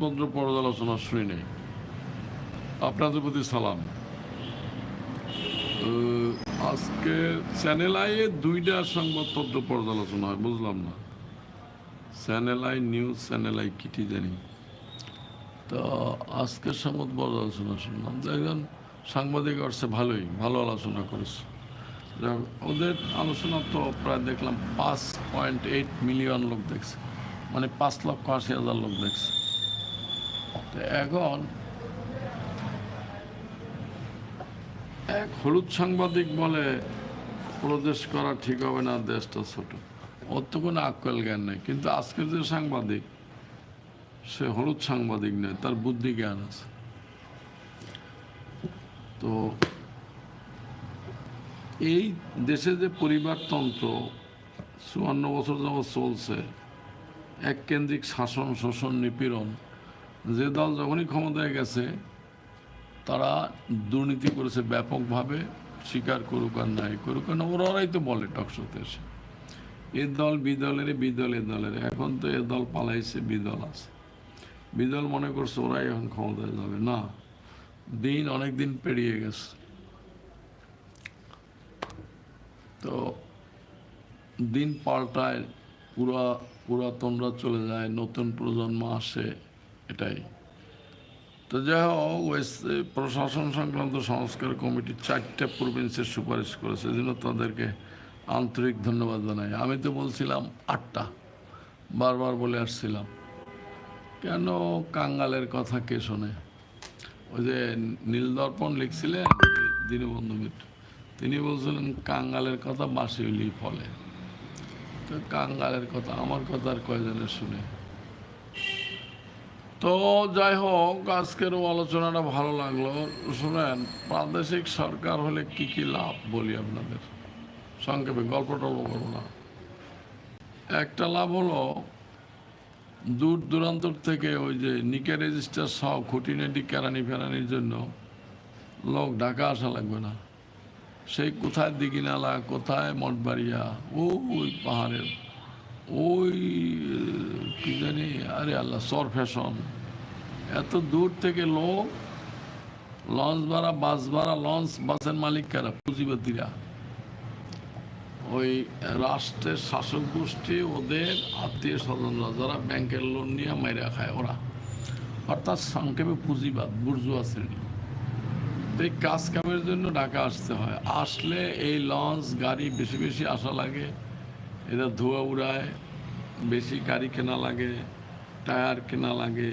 পত্র পর্যালোচনা শুনি নেই। আপনাদের প্রতি সালাম। আজকে চ্যানেল আইয়ে দুইটা সংবাদপত্র পর্যালোচনা হয়, বুঝলাম না। Channel I, news channel I Kitty জানি। তো আজকের সংবাদ পর্যালোচনা শুনলাম। একজন সাংবাদিক আসছে, ভালোই, ভালো আলোচনা করেছে। ওদের আলোচনা তো প্রায় দেখলাম পাঁচ পয়েন্ট এইট মিলিয়ন লোক দেখছে। মানে পাঁচ লক্ষ আশি হাজার লোক দেখছে। তো এখন এক হলুদ সাংবাদিক বলে, প্রদেশ করা ঠিক হবে না, দেশটা ছোট। ওর তো কোনো আক্কেল জ্ঞান নেই, কিন্তু আজকের যে সাংবাদিক, সে হলুদ সাংবাদিক নয়, তার বুদ্ধি জ্ঞান আছে। তো এই দেশে যে পরিবারতন্ত্র, চুয়ান্ন বছর যাবৎ চলছে, এক কেন্দ্রিক শাসন, শোষণ, নিপীড়ন যে দল যখনই ক্ষমতায় গেছে, তারা দুর্নীতি করেছে ব্যাপকভাবে, স্বীকার করুক আর নাই করুক আর ওরা ওরাই তো বলে টকশোতে এসে। এ দল বিদলের বিদল এ দলের। এখন তো এ দল পালাইছে বিদল আছে। বিদল মনে করছে ওরাই এখন ক্ষমতায় যাবে। না, দিন অনেক দিন পেরিয়ে গেছে। তো দিন পাল্টায়, পুরা পুরাতনরা চলে যায়, নতুন প্রজন্ম আসে। এটাই। তো যাই হোক ওয়েস্ট প্রশাসন সংক্রান্ত সংস্কার কমিটি চারটে প্রভিন্সের সুপারিশ করেছে এজন্য তাদেরকে আন্তরিক ধন্যবাদ জানাই। আমি তো বলছিলাম আটটা, বারবার বলে আসছিলাম। কেন কাঙ্গালের কথা কে শোনে? ওই যে নীলদর্পণ লিখছিলেন দীনবন্ধু মিত্র, তিনি বলছিলেন কাঙ্গালের কথা বাসি ফলে। তো কাঙ্গালের কথা, আমার কথা আর কয়জনের শুনে? তো যাই হোক, আজকের আলোচনাটা ভালো লাগল। শুনেন, প্রাদেশিক সরকার হলে কি কি লাভ বলি আপনাদের? সংক্ষেপে গল্প টল্প করব না। একটা লাভ হলো, দূর দূরান্তর থেকে ওই যে নিকে রেজিস্টার সহ খুঁটিনাটি কেরানি ফেরানির জন্য লোক ঢাকা আসা লাগবে না। সেই কোথায় দিঘিনালা, কোথায় মঠবাড়িয়া? ওই পাহাড়ের ওই, কি জানি, আরে আল্লাহ, সর ফ্যাশন। এত দূর থেকে লোক, লঞ্চ ভাড়া, বাস ভাড়া, লঞ্চ, বাসের মালিক কারা? পুঁজিপতিরা ওই রাষ্ট্রের শাসক গোষ্ঠী, ওদের আত্মীয় স্বজনরা, যারা ব্যাংকের লোন নিয়ে মাইরা খায়, ওরা। অর্থাৎ সংক্ষেপে পুঁজিবাদ, বুর্জুয়া শ্রেণি। এই কাজ কামের জন্য ঢাকা আসতে হয়। আসলে এই লঞ্চ, গাড়ি বেশি বেশি আসা লাগে। এরা ধোয়া উড়ায়, বেশি গাড়ি কেনা লাগে, টায়ার কেনা লাগে,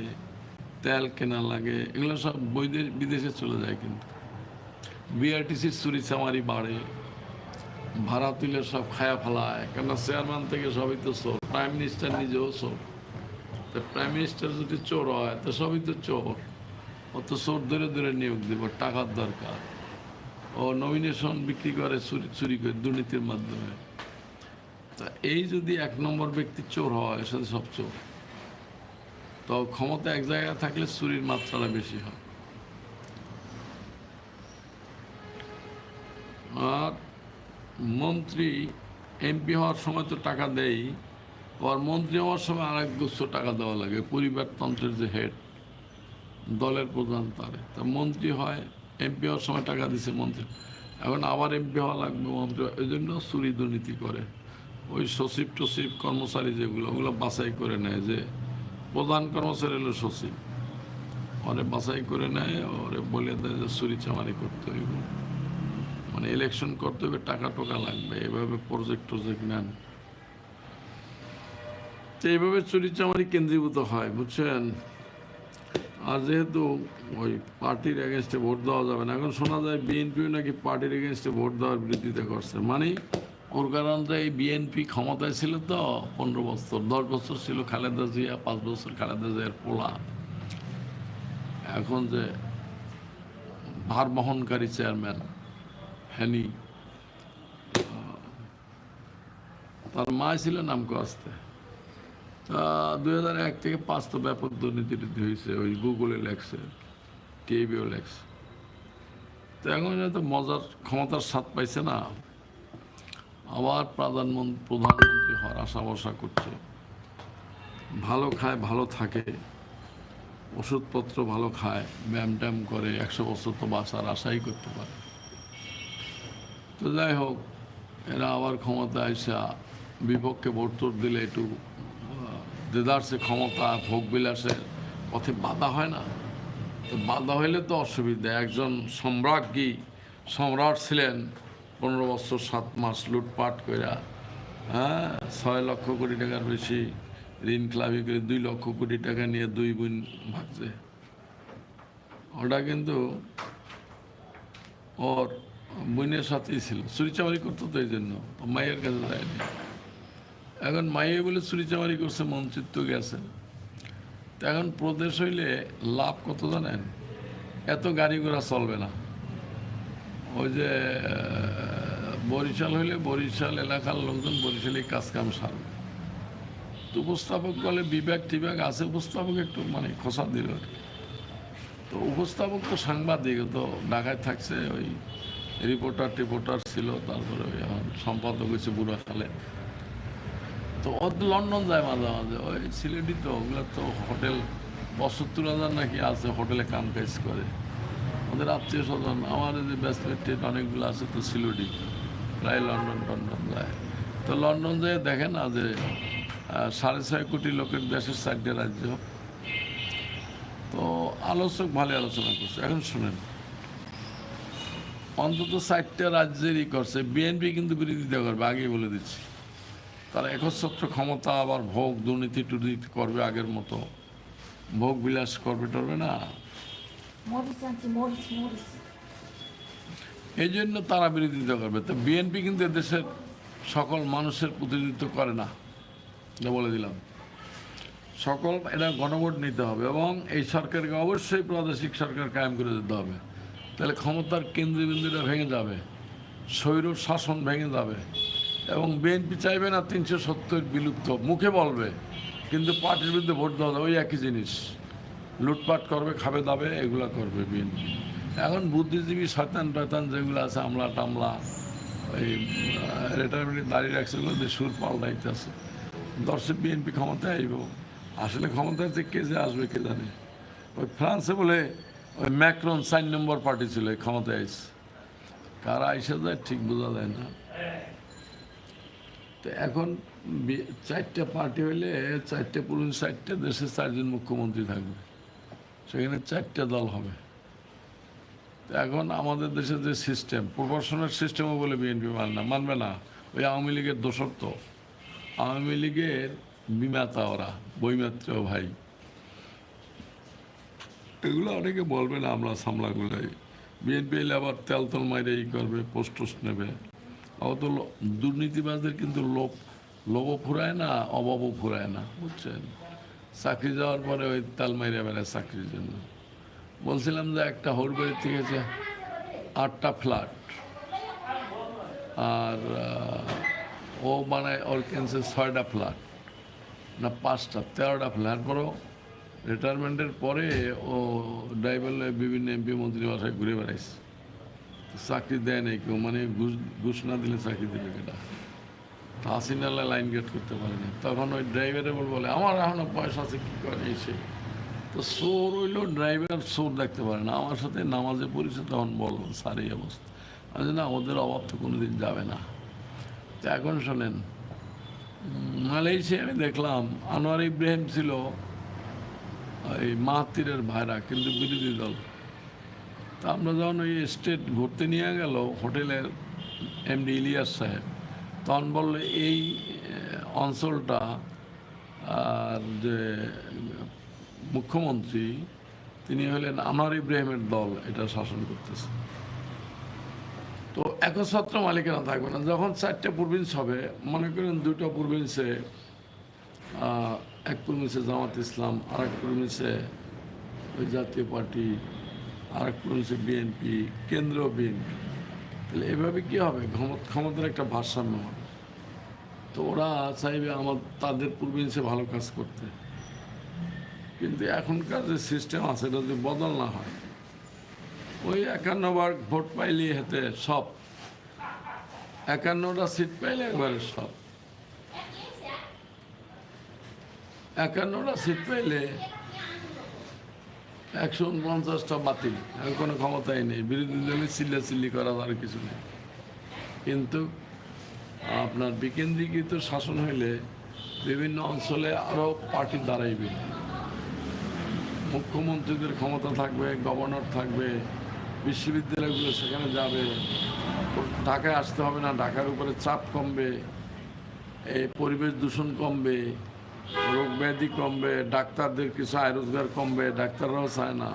তেল কেনা লাগে, এগুলো সব বৈদেশ বিদেশে চলে যায় কিন্তু। বিআরটিসির চুরি চামারি বাড়ে, ভাড়া তুলে সব খায়া ফেলায়, কেননা চেয়ারম্যান থেকে সবই তো চোর প্রাইম মিনিস্টার নিজেও চোর। তো প্রাইম মিনিস্টার যদি চোর হয়, তো সবই তো চোর। ও তো চোর ধরে ধরে নিয়োগ দেব, টাকার দরকার। ও নমিনেশন বিক্রি করে, চুরি চুরি করে দুর্নীতির মাধ্যমে। তা এই যদি এক নম্বর ব্যক্তি চোর হয় সাথে সব চোর তো ক্ষমতা এক জায়গায় থাকলে চুরির মাত্রাটা বেশি হয়। আর মন্ত্রী এমপি হওয়ার সময় তো টাকা দেয় আর মন্ত্রী হওয়ার সময় আর এক গুচ্ছ টাকা দেওয়া লাগে, পরিবারতন্ত্রের যে হেড, দলের প্রধান তারে। তা মন্ত্রী হয়, এমপি হওয়ার সময় টাকা দিছে মন্ত্রী, এখন আবার এমপি হওয়া লাগবে মন্ত্রী এই জন্য চুরি দুর্নীতি করে। ওই সচিব টসিব কর্মচারী যেগুলো, ওগুলো বাছাই করে নেয় যে প্রধান কর্মচারী হলো সচিব। ওরে বাছাই করে নেয়, ওরে বলে দেয় যে চুরি চামারি করতে হইব। মানে ইলেকশন করতে হবে টাকা টোকা লাগবে, এভাবে প্রজেক্ট টজেক্ট নেন। তো এইভাবে চুরি চামারি কেন্দ্রীভূত হয়, বুঝছেন? আর যেহেতু ওই পার্টির এগেনস্টে ভোট দেওয়া যাবে না, এখন শোনা যায় বিএনপিও নাকি পার্টির এগেনস্টে ভোট দেওয়ার বিরোধিতা করছে। মানে কারণটা এই বিএনপি ক্ষমতায় ছিল তো পনেরো বছর, দশ বছর ছিল খালেদা জিয়া, পাঁচ বছর খালেদা জিয়ার পোলা। এখন যে ভার বহনকারী চেয়ারম্যান হ্যানি তার মা ছিল নামকো আসতে তা দুই হাজার এক থেকে পাঁচ তো ব্যাপক দুর্নীতি হয়েছে, ওই গুগলে লেখছে টিভিও লেখছে। তো এখন তো মজার ক্ষমতার স্বাদ পাইছে না। আবার প্রধানমন্ত্রী প্রধানমন্ত্রী হওয়ার আশা ভরসা করছে। ভালো খায়, ভালো থাকে। ওষুধপত্র ভালো খায়, ব্যায়াম ট্যাম করে, একশো বছর তো বাঁচার আশাই করতে পারে। তো যাই হোক, এরা আবার ক্ষমতা আইসা বিপক্ষে ভোট দিলে একটু দেদারসে ক্ষমতা, ভোগ বিলাসের পথে বাধা হয় না। তো বাধা হইলে তো অসুবিধা। একজন সম্রাজ্ঞী, সম্রাট ছিলেন পনেরো বছর, সাত মাস লুটপাট কইরা হ্যাঁ ছয় লক্ষ কোটি টাকার বেশি ঋণ ক্লাবি করে দুই লক্ষ কোটি টাকা নিয়ে দুই বোন ভাগছে। ওটা কিন্তু ওর বোনের সাথেই ছিল। চুরিচামারি করতো তো এই জন্য মায়ের কাছে যায়নি। এখন মাইয়ে বলে চুরিচামারি করছে, মন্ত্রিত্ব গেছে। তো এখন প্রদেশ হইলে লাভ কত জানেন? এত গাড়ি ঘোড়া চলবে না। ওই যে বরিশাল হইলে বরিশাল এলাকার লোকজন বরিশালে কাজ কাম সারবে। তো উপস্থাপক বলে বিবেক টিবেক আছে, উপস্থাপক একটু মানে খোসা দিল তো উপস্থাপক তো সাংবাদিক, তো ঢাকায় থাকছে, ওই রিপোর্টার টিপোর্টার ছিল, তারপরে ওই সম্পাদক হয়েছে বুড়াখালে তো ও লন্ডন যায় মাঝে মাঝে, ওই সিলেটি তো, ওগুলো তো হোটেল, পঁচাত্তর হাজার নাকি আছে হোটেলে কাম কাজ করে। ওদের আত্মীয় স্বজন আমার যে ব্যাচমেট অনেকগুলো আছে তো সিলেটি। প্রায় লন্ডন, টন্ডন যায়। তো লন্ডন যেয়ে দেখে না যে সাড়ে ছয় কোটি লোকের দেশের চারটে রাজ্য। তো আলোচক ভালো আলোচনা করছে। এখন শুনেন, অন্তত চারটে রাজ্যেরই করছে। বিএনপি কিন্তু বিরোধিতা করবে, আগেই বলে দিচ্ছি। তারা একচ্ছত্র ক্ষমতা, আবার ভোগ, দুর্নীতি, টুর্নীতি করবে আগের মতো। ভোগ বিলাস করবে টরবে না। এই জন্য তারা বিরোধিতা করবে। তো বিএনপি কিন্তু দেশের সকল মানুষের প্রতিনিধিত্ব করে না। বলে দিলাম। সকল এটা গণভোট নিতে হবে এবং এই সরকারকে অবশ্যই প্রাদেশিক সরকার কায়েম করে দিতে হবে। তাহলে ক্ষমতার কেন্দ্রবিন্দুটা ভেঙে যাবে, স্বৈর শাসন ভেঙে যাবে এবং বিএনপি চাইবে না তিনশো সত্তর বিলুপ্ত। মুখে বলবে, কিন্তু পার্টির বিরুদ্ধে ভোট দেওয়া ওই একই জিনিস। লুটপাট করবে, খাবে দাবে, এগুলা করবে বিএনপি এখন বুদ্ধিজীবী শয়তান টতান যেগুলো আছে, আমলা টামলা ওই রিটায়ারমেন্টে দাঁড়িয়ে রাখছে ওগুলো সুর পাল্টাইতেছে। দর্শক বিএনপি ক্ষমতায় আইব। আসলে ক্ষমতায় যে কে যে আসবে কে জানে। ওই ফ্রান্সে বলে ওই ম্যাক্রন চার নম্বর পার্টি ছিল ক্ষমতায় আইসে কারা আইসে যায় ঠিক বোঝা যায় না। তো এখন চারটে পার্টি হইলে চারটে পুরুষ, চারটে দেশের চারজন মুখ্যমন্ত্রী থাকবে। সেখানে চারটে দল হবে। এখন আমাদের দেশের যে সিস্টেম প্রপোর্শনাল সিস্টেমও বলে বিএনপি মানে না, মানবে না। ওই আওয়ামী লীগের দোষক তো আওয়ামী লীগের বিমাতা ওরা বইমাত্র ভাই। এগুলো অনেকে বলবে না আমরা সামলাগুলাই বিএনপি এলে আবার তেল তল মাইরে ই করবে, পোস্ট নেবে। অত দুর্নীতিবাজদের কিন্তু লোভ, লোভও ফুরায় না, অভাবও ফুরায় না, বুঝছেন? চাকরি যাওয়ার পরে ওই তেল মাইরে বেড়ায় চাকরির জন্য। বলছিলাম যে একটা হরবাড়ি থেকে যে আটটা ফ্ল্যাট। আর ও বানায় ওর কিনছে ছয়টা ফ্ল্যাট, না পাঁচটা, তেরোটা ফ্ল্যাট। বড় রিটায়ারমেন্টের পরে ও ড্রাইভার বিভিন্ন এমপি মন্ত্রী বাসায় ঘুরে বেড়াইছে। চাকরি দেয় নাই কেউ মানে ঘুষ না দিলে চাকরি দিলে কেটা তো হাসিনাল্লাহ লাইন গেট করতে পারেনি তখন ওই ড্রাইভারে বল আমার এখনও পয়সা আছে, কী করে এসে তো চোর হইলেও ড্রাইভার চোর দেখতে পারে না। আমার সাথে নামাজে পড়েছে তখন বলল, স্যার, এই অবস্থা। আমি না, ওদের অভাব তো কোনোদিন যাবে না। তো এখন শোনেন, মালয়েশিয়া আমি দেখলাম, আনোয়ার ইব্রাহিম ছিল এই মাহাতিরের ভাইরা, কিন্তু বিরোধী দল। তা আমরা যখন ওই স্টেট ঘুরতে নিয়ে গেল, হোটেলের এমডি ইলিয়াস সাহেব, তখন বলল, এই অঞ্চলটা, আর যে মুখ্যমন্ত্রী, তিনি হলেন আনোয়ার ইব্রাহিমের দল, এটা শাসন করতেছে। তো একচ্ছত্র মালিকানা থাকবে না। যখন চারটে প্রভিন্স হবে, মনে করেন দুটো প্রভিন্সে এক প্রভিন্সে জামাত ইসলাম আর এক প্রভিন্সে ওই জাতীয় পার্টি আর এক প্রভিন্সে বিএনপি কেন্দ্র বিএনপি। তাহলে এভাবে কী হবে? ক্ষমতা, ক্ষমতার একটা ভারসাম্য হবে। তো ওরা চাইবে আমার, তাদের প্রভিন্সে ভালো কাজ করতে। কিন্তু এখনকার যে সিস্টেম আছে যদি বদল না হয়, ওই একান্ন বার ভোট পাইলে হেতে সব। একান্নটা সিট পাইলে একবারে সব। একান্নটা সিট পাইলে একশো উনপঞ্চাশটা বাতিল, আর কোনো ক্ষমতাই নেই। বিরোধী দলে চিল্লা চিল্লি করার আর কিছু নেই। কিন্তু আপনার বিকেন্দ্রীকৃত শাসন হইলে বিভিন্ন অঞ্চলে আরও পার্টি দাঁড়াইবে। মুখ্যমন্ত্রীদের ক্ষমতা থাকবে গভর্নর থাকবে, বিশ্ববিদ্যালয়গুলো সেখানে যাবে। ঢাকায় আসতে হবে না, ঢাকার উপরে চাপ কমবে, এই পরিবেশ দূষণ কমবে, রোগ ব্যাধি কমবে, ডাক্তারদের কিছু আয় রোজগার কমবে, ডাক্তাররাও চায় না।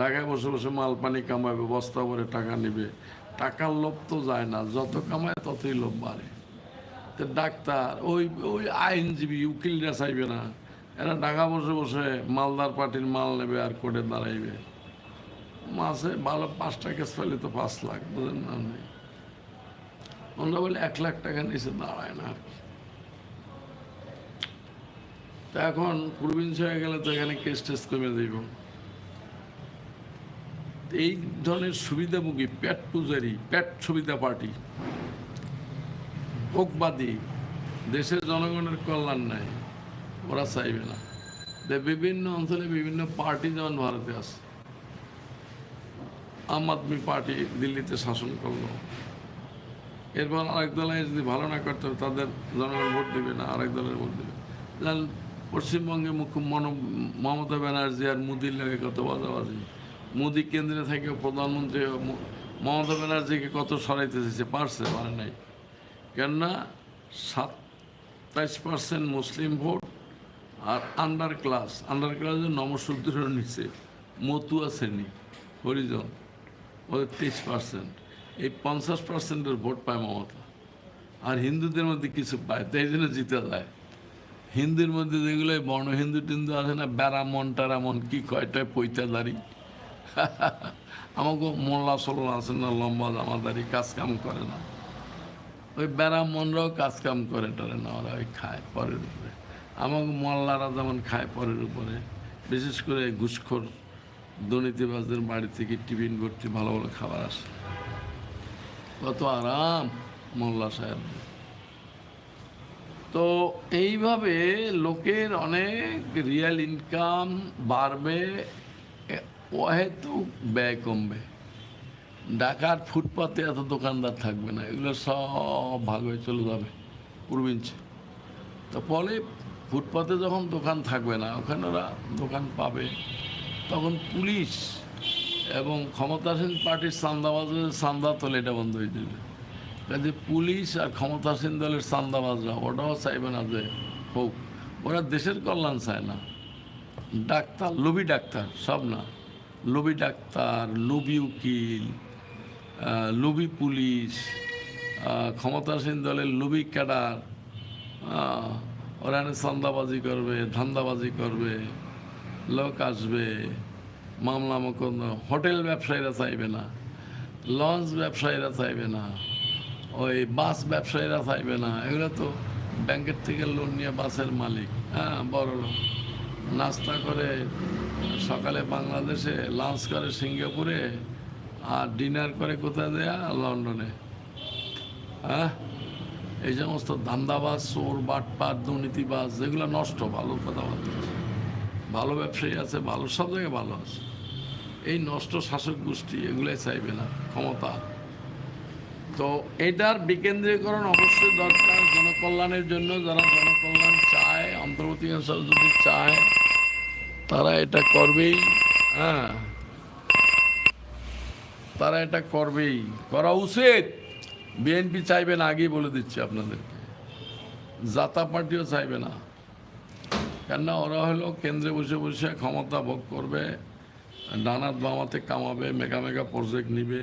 ঢাকায় বসে বসে মাল পানি কামাবে, বস্তা ভরে টাকা নেবে। টাকার লোভ তো যায় না, যত কামায় ততই লোভ বাড়ে। তো ডাক্তার, ওই ওই আইনজীবী, উকিলরা চাইবে না। এরা ঢাকা বসে বসে মালদার পার্টির মাল নেবে আর কোর্টে দাঁড়াইবে। মাসে ভালো পাঁচটা কেস পেলে তো পাঁচ লাখ, বুঝেন না নেই আমরা বলে এক লাখ টাকা নিচে দাঁড়ায় না আর কি। তা এখন প্রভিন্স হয়ে গেলে তো এখানে কেস টেস কমে দিব এই ধরনের সুবিধাভোগী পেট পূজারি প্যাট সুবিধা পার্টি, ভোগবাদী, দেশের জনগণের কল্যাণ নাই। ওরা চাইবে না। বিভিন্ন অঞ্চলে বিভিন্ন পার্টি যেমন ভারতে আছে, আম আদমি পার্টি দিল্লিতে শাসন করল। এরপর আরেক দলে যদি ভালো না করতে হবে তাদের জনগণ ভোট দেবে না, আরেক দলের ভোট দেবে। পশ্চিমবঙ্গে মুখ্য মন, মমতা ব্যানার্জি আর মোদির লাগে কত বাজাবাজি। মোদি কেন্দ্রে থেকে প্রধানমন্ত্রী মমতা ব্যানার্জিকে কত সরাইতে চেয়েছে পারছে পারে নাই। কেননা সাতাইশ পার্সেন্ট মুসলিম ভোট আর আন্ডার ক্লাস আন্ডার ক্লাসের নমশূদ্রের নিচে মতুয়া শ্রেণি হরিজন, ওদের তেইশ পার্সেন্ট এই পঞ্চাশ পার্সেন্টের ভোট পায় মমতা। আর হিন্দুদের মধ্যে কিছু পায় তাই জন্য জিতে যায়। হিন্দুর মধ্যে যেগুলো বর্ণ হিন্দু টিন্দু আছে না, ব্যারামন, টারামন, কি কয়টায় পৈতাদারি। আমাকে মোল্লা সোল্লা আছে না, লম্বা জামাদারি, কাজ কাম করে না। ওই ব্যারামনরাও কাজ কাম করে টারে না, ওরা ওই খায়, পরের উপরে। আমাকে মোল্লারা যেমন খায় পরের উপরে, বিশেষ করে ঘুষখোর, দুর্নীতিবাজদের বাড়ি থেকে টিফিন ভর্তি ভালো ভালো খাবার আসে। কত আরাম মোল্লা সাহেব তো এইভাবে লোকের অনেক রিয়েল ইনকাম বাড়বে অহেতুক ব্যয় কমবে। ঢাকার ফুটপাতে এত দোকানদার থাকবে না, এগুলো সব ভাগ হয়ে চলে যাবে প্রভিন্সে তো ফলে ফুটপাতে যখন দোকান থাকবে না, ওখানে ওরা দোকান পাবে। তখন পুলিশ এবং ক্ষমতাসীন পার্টির চান্দাবাজের চান্দা তোলে এটা বন্ধ হয়ে যাবে। কাজে পুলিশ আর ক্ষমতাসীন দলের চান্দাবাজরা ওটাও চাইবে না যে হোক, ওরা দেশের কল্যাণ চায় না। ডাক্তার, লোভি ডাক্তার, সব না। লোভি ডাক্তার, লোভি উকিল লোভি পুলিশ ক্ষমতাসীন দলের লোভি ক্যাডার ওরা চান্দাবাজি করবে, ধান্দাবাজি করবে, লোক আসবে, মামলা মোকদ্দমা হোটেল ব্যবসায়ীরা চাইবে না, লঞ্চ ব্যবসায়ীরা চাইবে না, ওই বাস ব্যবসায়ীরা চাইবে না। এগুলো তো ব্যাংকের থেকে লোন নিয়ে বাসের মালিক। হ্যাঁ বড় লোক। নাস্তা করে সকালে বাংলাদেশে, লাঞ্চ করে সিঙ্গাপুরে আর ডিনার করে কোথায় দেয়া? লন্ডনে। হ্যাঁ? এই সমস্ত ধান্দাবাজ, চোর, বাটপাট, দুর্নীতিবাজ, যেগুলো নষ্ট, ভালো কথা বলতে ভালো ব্যবসায়ী আছে, ভালো, সব জায়গায় ভালো আছে। এই নষ্ট শাসক গোষ্ঠী, এগুলোই চাইবে না, ক্ষমতা। তো এটার বিকেন্দ্রীকরণ অবশ্যই দরকার জনকল্যাণের জন্য। যারা জনকল্যাণ চায় অন্তর্বর্তী অঞ্চল যদি চায়, তারা এটা করবেই হ্যাঁ। তারা এটা করবেই। করা উচিত। বিএনপি চাইবে না, আগেই বলে দিচ্ছি আপনাদেরকে। জাতা পার্টিও চাইবে না। কেননা ওরা হলো কেন্দ্রে বসে বসে ক্ষমতা ভোগ করবে, ডানাত বামাতে কামাবে, মেগা মেগা প্রজেক্ট নিবে।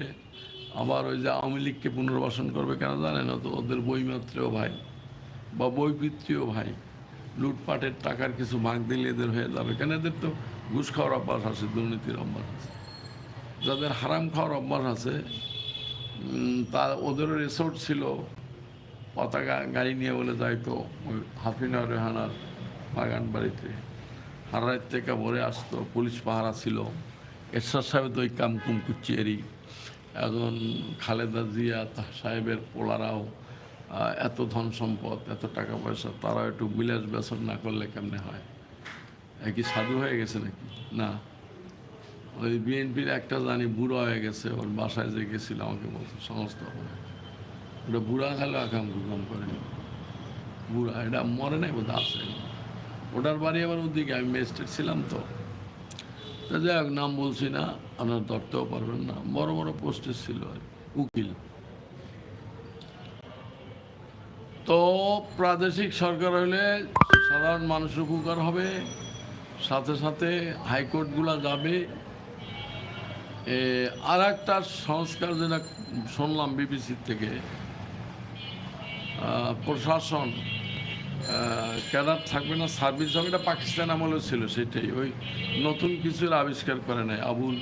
আবার ওই যে আওয়ামী লীগকে পুনর্বাসন করবে কেন জানেন? ও তো ওদের বইমাত্রেও ভাই বা বইপিত্রীয় ভাই। লুটপাটের টাকার কিছু ভাগ দিলে এদের হয়ে যাবে। কেন এদের তো ঘুষ খাওয়ার অভ্যাস আছে, দুর্নীতির অভ্যাস আছে। যাদের হারাম খাওয়ার অভ্যাস আছে উম, তা ওদেরও রিসোর্ট ছিল পতাকা গাড়ি নিয়ে বলে যাইতো ওই হাফিনা রেহানার বাগান বাড়িতে। হারার থেকে ভরে আসতো পুলিশ পাহারা ছিল। এরশাদ সাহেব তো ওই কাম কুম কুচিয়েরি এখন খালেদা জিয়া সাহেবের পোলারাও এত ধন সম্পদ এত টাকা পয়সা তারা একটু বিলাস বেসন না করলে কেমনে হয়? একই সাধু হয়ে গেছে নাকি? না। ওই বিএনপির একটা জানি বুড়ো হয়ে গেছে, ওর বাসায় যে গেছিল আমাকে বলছে সমস্ত ওটা বুড়া খেলো আকাম কুকাম করে। বুড়া, এটা মরে নাই বোধ আছে। ওটার বাড়ি আবার ওদিকে, আমি মেস্টেড ছিলাম তো। যাই হোক, নাম বলছি না, আপনার ধরতেও পারবেন না। বড় বড় পোস্টে ছিল উকিল। তো প্রাদেশিক সরকার হলে সাধারণ মানুষের উপকার হবে, সাথে সাথে হাইকোর্টগুলো যাবে। আর একটা সংস্কার যেটা শুনলাম বিবিসির থেকে প্রশাসন ক্যাডার থাকবে না, সার্ভিস হবে এটা পাকিস্তান আমলে ছিল সেটাই। ওই নতুন কিছুর আবিষ্কার করে নাই আবুল,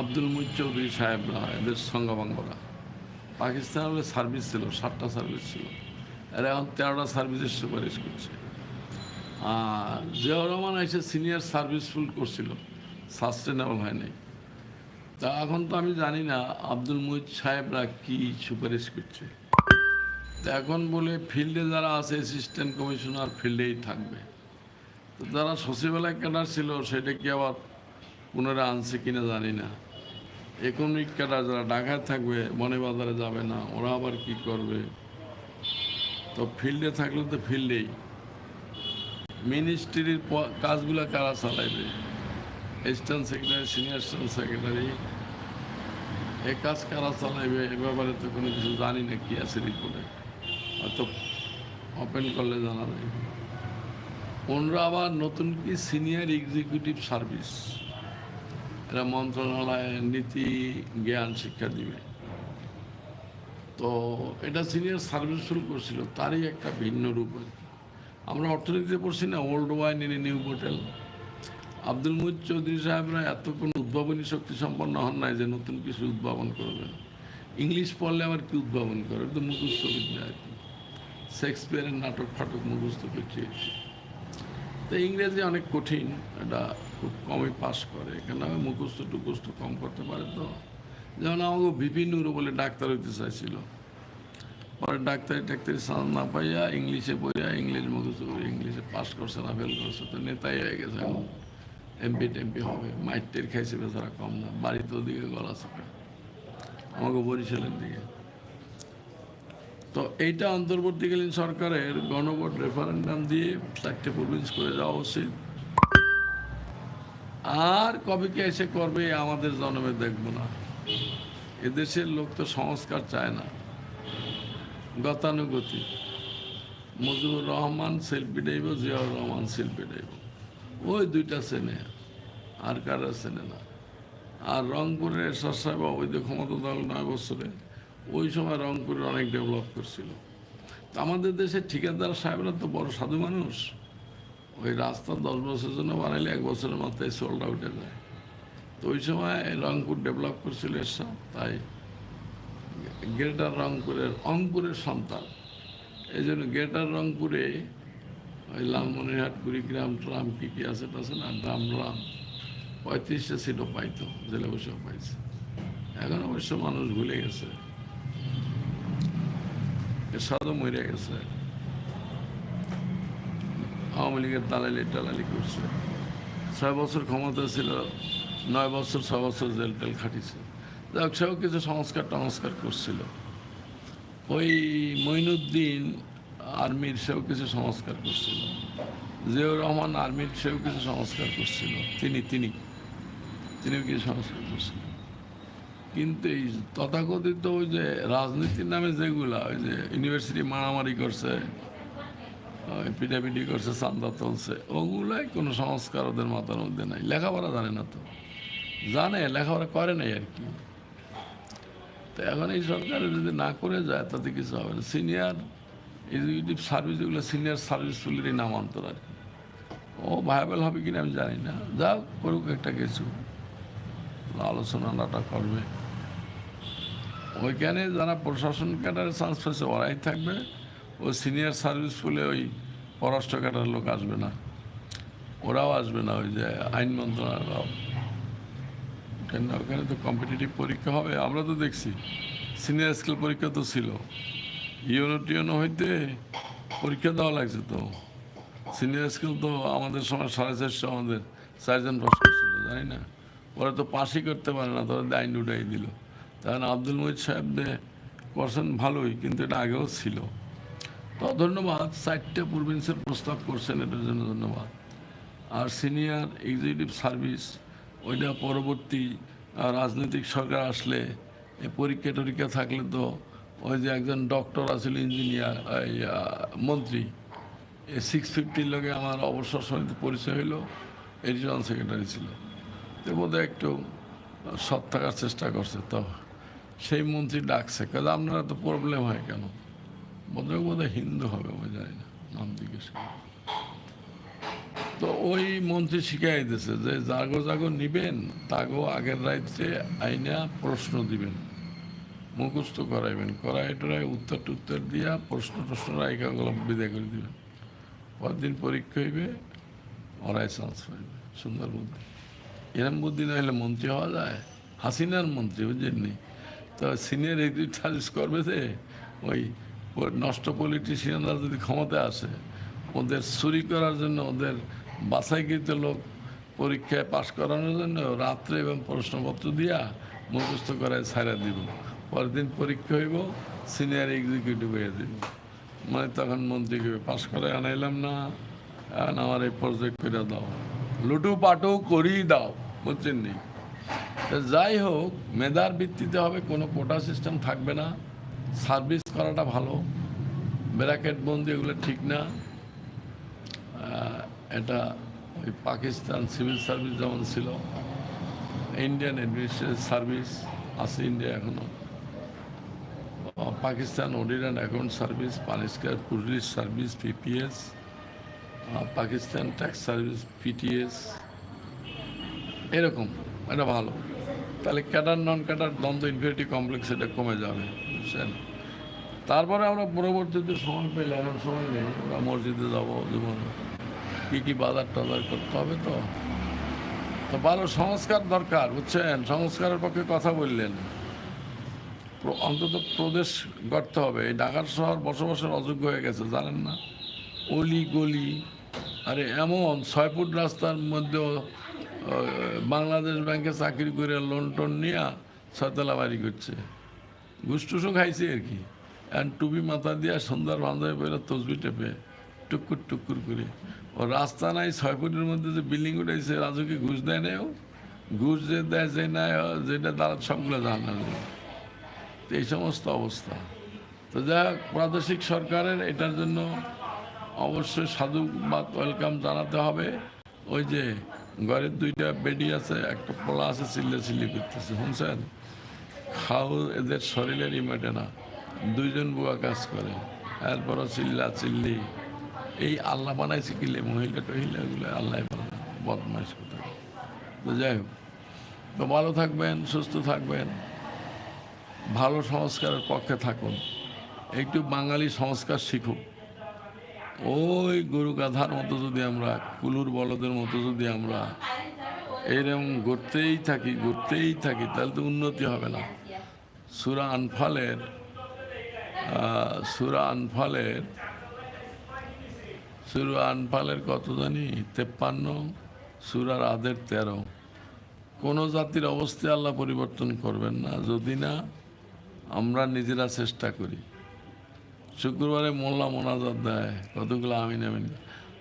আব্দুল মুই চৌধুরী সাহেবরা এদের সঙ্গভঙ্গরা পাকিস্তান আমলে সার্ভিস ছিল, সাতটা সার্ভিস ছিল। এরা এখন তেরোটা সার্ভিসের সুপারিশ করছে। আর জিয়াউর রহমান এসে সিনিয়র সার্ভিস ফুল করছিল সাস্টেনেবল হয় নাই তা এখন তো আমি জানি না আব্দুল মুহিত সাহেবরা কি সুপারিশ করছে। তা এখন বলে ফিল্ডে যারা আছে অ্যাসিস্ট্যান্ট কমিশনার ফিল্ডেই থাকবে। তো যারা সচিবালয় ক্যাডার ছিল সেটা কি আবার পুনরায় আনছে কিনা জানি না। ইকোনমিক ক্যাডার যারা ঢাকায় থাকবে মনে বাজারে যাবে না, ওরা আবার কি করবে? তো ফিল্ডে থাকলে তো ফিল্ডেই। মিনিস্ট্রির কাজগুলো কারা চালাইবে? Assistant secretary senior assistant secretary এ কাজ কারা চালাইবে এ ব্যাপারে তো কোনো কিছু জানি না কি আছে রিপোর্টে হয়তো ওপেন করলে জানা যাবে ওনরা আবার নতুন কি সিনিয়র এক্সিকিউটিভ সার্ভিস এরা মন্ত্রণালয়ে নীতি জ্ঞান শিক্ষা দিবে তো এটা সিনিয়র সার্ভিস শুরু করছিল তারই একটা ভিন্ন রূপ আমরা অর্থনীতিতে পড়ছি না old wine in new hotel Abdul মুজ চৌধুরী সাহেবরা এত কোনো উদ্ভাবনী শক্তি সম্পন্ন হন নাই যে নতুন কিছু উদ্ভাবন করবেন। ইংলিশ পড়লে আবার কি উদ্ভাবন করে তো মুখস্থ বিদ্যা আর কি। শেক্সপিয়ারের নাটক ফাটক মুখস্থ পেটিয়ে তো ইংরেজি অনেক কঠিন, এটা খুব কমই পাস করে। এখানে আমি মুখস্থ টুকস্থ কম করতে পারে তো। যেমন আমাকে বিপিন নুরু বলে ডাক্তার হইতে চাইছিল। পরে ডাক্তারি টাক্তারি সাজ না পাইয়া ইংলিশে পড়িয়া ইংলিশ মুখস্থ করে ইংলিশে পাস করছে না ফেল করছে। তো নেতাই হয়ে গেছে এখন। এমপি টেমপি হবে মাইটের খাইছে বেচারা কম না বাড়িতে ওদিকে গলা চেপে। আমাকে বরিশালের দিকে। তো এইটা অন্তর্বর্তীকালীন সরকারের গণভোট রেফারেন্ডাম দিয়ে চারটে প্রভিন্স করে যাওয়া উচিত। আর কবে কে এসে করবে আমাদের জন্মে দেখব না। এদেশের লোক তো সংস্কার চায় না। গতানুগতিক। মুজিবুর রহমান, শিল্পী ডাইব, জিয়াউর রহমান, শিল্পী ডাইব। ওই দুইটা চেনে আর কারা চেনে না। আর রংপুরের এরশাদ সাহেব অবৈধ ক্ষমতা দল নয় বছরে, ওই সময় রংপুরে অনেক ডেভেলপ করছিল। তো আমাদের দেশের ঠিকাদার সাহেবরা তো বড় সাধু মানুষ। ওই রাস্তা দশ বছরের জন্য বানাইলে এক বছরের মাথায় সোল্ড আউটে যায়। তো ওই সময় রংপুর ডেভেলপ করছিল এরশাদ, তাই গ্রেটার রংপুরের অংপুরের সন্তান। এই জন্য গ্রেটার রংপুরে লালমনিরহাট, কুড়িগ্রাম, ট্রাম কী কী আছে আছে না? ড্রাম রাম পঁয়ত্রিশটা সিটও পাইতো, জেলে বসেও পাইছে। এখন অবশ্য মানুষ ভুলে গেছে। এরশাদও মরে গেছে। আওয়ামী লীগের দালালি টালালি করছে। ছয় বছর ক্ষমতা ছিল, নয় বছর, ছয় বছর জেল টেল খাটিছে। যাক, সেও কিছু সংস্কার টংস্কার করছিল। ওই মঈনুদ্দিন আর্মির সেও কিছু সংস্কার করছিল। জিয়াউর রহমান আর্মির সেও কিছু সংস্কার করছিল। তিনি তিনি, তিনিও কিছু সংস্কার করছিলেন কিন্তু এই তথাকথিত ওই যে রাজনীতির নামে যেগুলা, ওই যে ইউনিভার্সিটি মারামারি করছে পিটাপিটি করছে, চান্দা তুলছে, ওগুলাই কোনো সংস্কার ওদের মাথার মধ্যে নাই। লেখাপড়া জানে না তো। জানে, লেখাপড়া করে নাই আর কি। তো এখন এই সরকার যদি না করে যায়, তাতে কিছু হবে না। সিনিয়র এক্সিকিউটিভ সার্ভিস যেগুলো সিনিয়র সার্ভিসগুলিরই নামান্তর আর ও ভায়াবল হবে কিনা আমি জানি না। যাও করুক একটা কিছু। আলোচনাটা করবে ওইখানে যারা প্রশাসন ক্যাডারে চান্স পেয়েছে, ওরাই থাকবে। ও সিনিয়র সার্ভিস বলে ওই পররাষ্ট্র ক্যাডার লোক আসবে না। ওরাও আসবে না, ওই যে আইন মন্ত্রণালয়রাও কেন ওখানে তো কম্পিটিটিভ পরীক্ষা হবে। আমরা তো দেখছি। সিনিয়র স্কুল পরীক্ষা তো ছিল। ইউনো টিউনো হইতে পরীক্ষা দেওয়া লাগছে তো। সিনিয়র স্কুল তো আমাদের সময় সাড়ে চারশো আমাদের চারজন পাস করছিল, জানি না। ওরা তো পাশই করতে পারে না তোরা আইন উঠাই দিল। তখন আব্দুল মহিদ সাহেব করছেন ভালোই, কিন্তু এটা আগেও ছিল। তো ধন্যবাদ, চারটে প্রভিন্সের প্রস্তাব করছেন, এটার জন্য ধন্যবাদ। আর সিনিয়র এক্সিকিউটিভ সার্ভিস ওইটা পরবর্তী রাজনৈতিক সরকার আসলে, এই পরীক্ষা টরীক্ষা থাকলে তো ওই যে একজন ডক্টর আছিল ইঞ্জিনিয়ার মন্ত্রী। এই সিক্স ফিফটির লোকে আমার অবসর সমিতি পরিচয় হইল এডিশনাল সেক্রেটারি ছিল। তো বোধহয় একটু সৎ থাকার চেষ্টা করছে। তো সেই মন্ত্রী ডাকছে কাজে আপনারা তো প্রবলেম হয় কেন? বোধহয় বোধহয় হিন্দু হবে, আমি জানি না, নাম জিজ্ঞেস। তো ওই মন্ত্রী শিখাই দিয়েছে যে, জাগো জাগো, নিবেন, তাগো আগের রাইতে আইনা প্রশ্ন দিবেন। মুখস্থ করাইবেন করাই টরাই উত্তর টুত্তর দিয়া প্রশ্ন টশ্ন রায়কাগুলো বিদায় করে দিবেন। পরদিন পরীক্ষা হইবে, ওরাই চান্স পাইবে, সুন্দর বুদ্ধি। এরম বুদ্ধি না হলে মন্ত্রী হওয়া যায়? হাসিনার মন্ত্রী বুঝলেননি তো সিনিয়র এক্সিকিউটিভ সার্ভিস করবে যে, ওই নষ্ট পলিটিশিয়ানরা যদি ক্ষমতায় আসে, ওদের চুরি করার জন্য, ওদের বাছাইকৃত লোক পরীক্ষায় পাশ করানোর জন্য রাত্রে এবং প্রশ্নপত্র দিয়া মুখস্থ করায় ছাড়া দিব। পরের দিন পরীক্ষা হইব সিনিয়র এক্সিকিউটিভ হয়ে দিব মানে তখন মন্ত্রীকে পাশ করে আনাইলাম না এখন আমার এই প্রজেক্ট করে দাও। লুটু পাটু করিয়ে দাও বুঝছেন নি? যাই হোক মেধার ভিত্তিতে হবে কোনো কোটা সিস্টেম থাকবে না। সার্ভিস করাটা ভালো। ব্র্যাকেট বন্দি এগুলো ঠিক না। এটা ওই পাকিস্তান সিভিল সার্ভিস যেমন ছিল ইন্ডিয়ান অ্যাডমিনিস্ট্রেটিভ সার্ভিস আছে ইন্ডিয়া এখনও। আহ, Pakistan audit and account service পানিস্কার police service, PPS Pakistan tax service, PTS. এরকম, এটা ভালো। তাহলে ক্যাডার নন ক্যাডার দ্বন্দ্ব ইনফিনিটি কমপ্লেক্স এটা কমে যাবে, বুঝছেন? তারপরে আমরা পরবর্তীতে সময় পেলে এখন সময় নেই, আমরা মসজিদে যাব যেমন কী কী বাজার টাজার করতে হবে তো? তো ভালো সংস্কার দরকার, বুঝছেন? সংস্কারের পক্ষে কথা বললেন। অন্তত প্রদেশ গড়তে হবে। এই ঢাকার শহর বসবাসের অযোগ্য হয়ে গেছে, জানেন না? অলি গলি, আরে এমন ছয় ফুট রাস্তার মধ্যেও বাংলাদেশ ব্যাংকে চাকরি করে লোন টোন নিয়ে ছয়তলা বাড়ি করছে। ঘুষটুসও খাইছে আর কি। অ্যান্ড টুপি মাথা দিয়ে সুন্দর বান্ধবী পরে তসবি টেপে টুকুর টুকুর করে। ও রাস্তা নাই, ছয় ফুটের মধ্যে যে বিল্ডিং উঠেছে রাজুকে ঘুষ দেয় না ও? ঘুষ যে দেয় যে ও, যেটা তারা সবগুলো জানা যায় এই সমস্ত অবস্থা। তো যা প্রাদেশিক সরকারের এটার জন্য অবশ্যই সাধু বা ওয়েলকাম জানাতে হবে। ওই যে ঘরের দুইটা বেডি আছে, একটা পোলা আছে চিল্লে চিল্লি করতেছে। শুনছেন? খাও, এদের শরীরেরই মেটে না। দুইজন বুয়া কাজ করে। এরপরও চিল্লা চিল্লি এই আল্লাহ বানাইছে কিলে মহিলা টহিলা এগুলো আল্লাহ বদমাইশ কোথায় তো যাই হোক। তো ভালো থাকবেন, সুস্থ থাকবেন। ভালো সংস্কারের পক্ষে থাকুন। একটু বাঙালি সংস্কার শিখুক ওই গরু গাধার মতো যদি আমরা, কুলুর বলদের মতো যদি আমরা এইরকম ঘুরতেই থাকি ঘুরতেই থাকি, তাহলে তো উন্নতি হবে না। সুরা আনফালের সুরা আনফালের সুরা আনফালের কত জানি? তেপ্পান্ন, সুরার আদের তেরো। কোনো জাতির অবস্থায় আল্লাহ পরিবর্তন করবেন না। যদি না আমরা নিজেরা চেষ্টা করি। শুক্রবারে মোল্লা মোনাজাত দেয়, কতগুলো আমিন আমিন।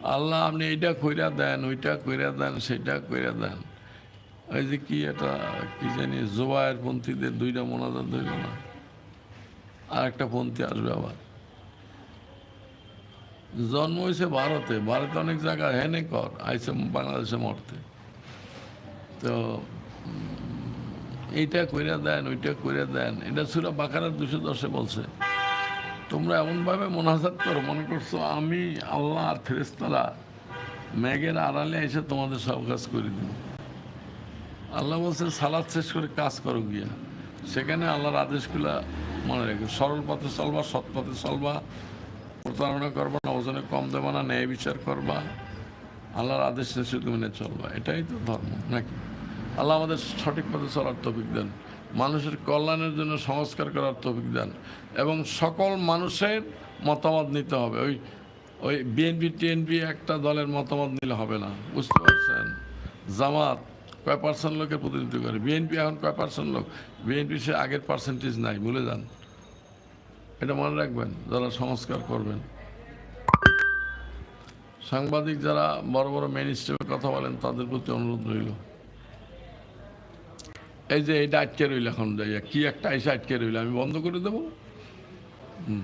আল্লাহ আপনি এইটা কইরা দেন, ওইটা কইরা দেন, সেটা কইরা দেন। ওই যে কি এটা, কি জানি, জোবায়ের পন্থীদের দুইটা মোনাজাত হইল না। আর একটা পন্থী আসবে আবার। জন্ম হয়েছে ভারতে ভারতে অনেক জায়গায় হেনে কর আইসে বাংলাদেশে মরতে। তো এইটা কইরা দেন, ওইটা কইরা দেন। এটা ছিল বাকারার দুশো দশে বলছে, তোমরা এমনভাবে মনাজাত করো, মনে করছ আমি আল্লাহ আর ফেরেস্তারা মেঘের আড়ালে এসে তোমাদের সব কাজ করে দিব? আল্লাহ বলছে, সালাদ শেষ করে কাজ করো গিয়া। সেখানে আল্লাহর আদেশগুলা মনে রেখো। সরল পথে চলবা, সৎ পথে চলবা, প্রতারণা করবা না ওজনে কম দেবা না, ন্যায় বিচার করবা, আল্লাহর আদেশ শুধু মেনে চলবা। এটাই তো ধর্ম, নাকি? আল্লাহ আমাদের সঠিক পথে চলার তৌফিক দেন। মানুষের কল্যাণের জন্য সংস্কার করার তৌফিক দেন এবং সকল মানুষের মতামত নিতে হবে। ওই ওই বিএনপি টিএনপি একটা দলের মতামত নিলে হবে না। বুঝতে পারছেন? জামাত কয় পার্সেন্ট লোকের প্রতিনিধিত্ব করে? বিএনপি এখন কয় পার্সেন্ট লোক? বিএনপি সে আগের পার্সেন্টেজ নাই, ভুলে যান। এটা মনে রাখবেন, যারা সংস্কার করবেন। সাংবাদিক যারা বড় বড় মেন কথা বলেন, তাদের প্রতি অনুরোধ রইল। এই যে এটা আটকে রইল এখন যাইয়া কি একটা আইসা আটকে রইল, আমি বন্ধ করে দেবো? হুম।